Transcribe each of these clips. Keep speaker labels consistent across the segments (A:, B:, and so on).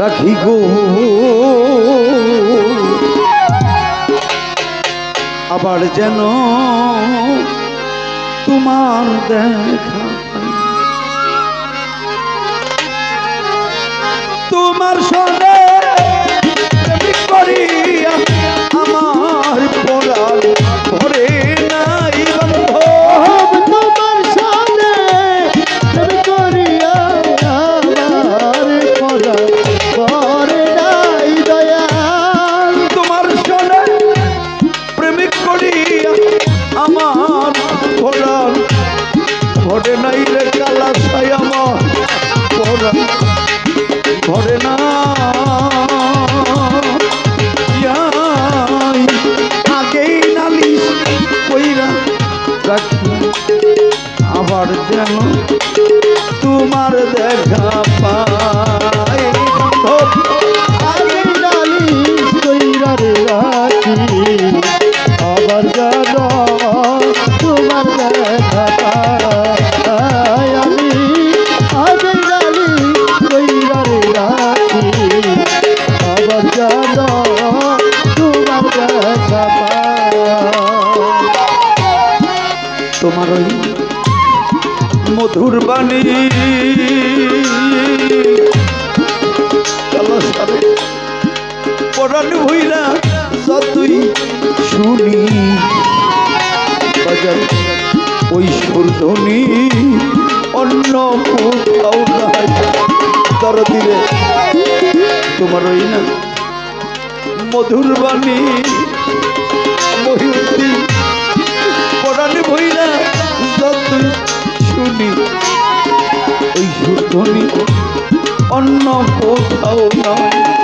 A: রাখি গো। আবার যেন তোমার দেখা তোমার সঙ্গে কেন
B: তোমার
A: দেখা পাই
B: আবার জানো তোমার দেখা পাই। আমি আমি ডালি কইরারে রাখি, আবার তোমার দেখা পাই।
A: তোমার ওই মধুর বাণী। পরাণ হইরা যতই শুনি ওই সুরধনি অন্য দিলে, তোমার ওই না মধুর বাণী। মহিউদ্দিন, পরাণ ভইরা যতই যদি ওই সুতনি অন্য কোথাও নয়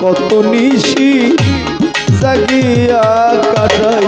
A: কত নিশি জাগিয়া কাটাই।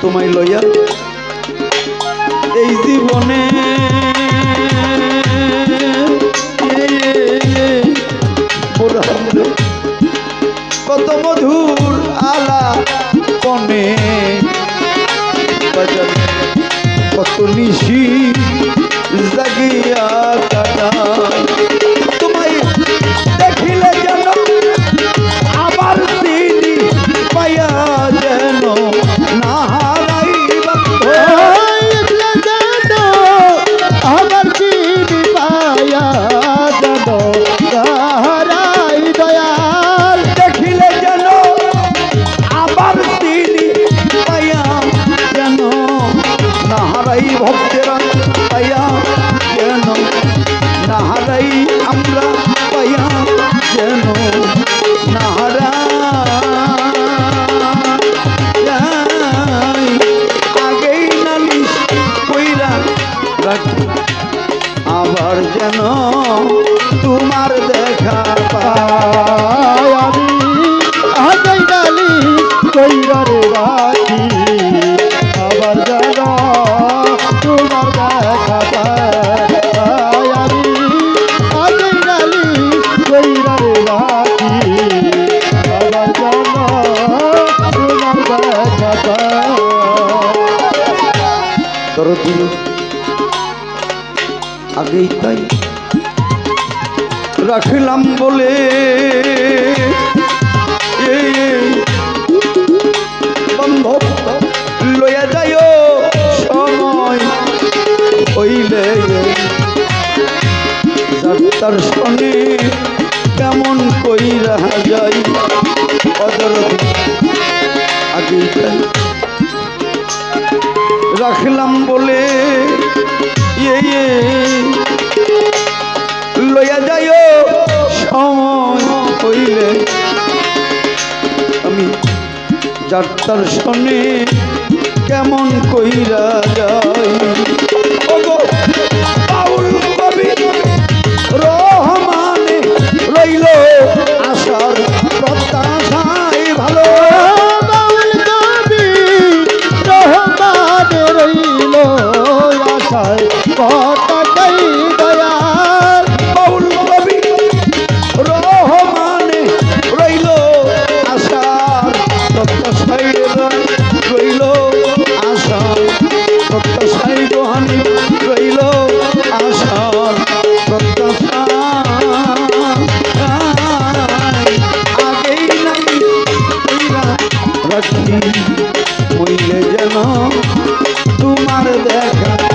A: তোমায় লইয়া। এই জীবনে আগেই তাই। রাখলাম বলে। বন্ধব লয়া যায় সময় কেমন কই রাহা যাই অদরত রাখলাম বলে ইয়ে, ইয়ে। লইয়া যাই সময় হইলে। আমি যাত্রার শনে কেমন কইরা যাই? সাক্ষী যেন তোমার দেখা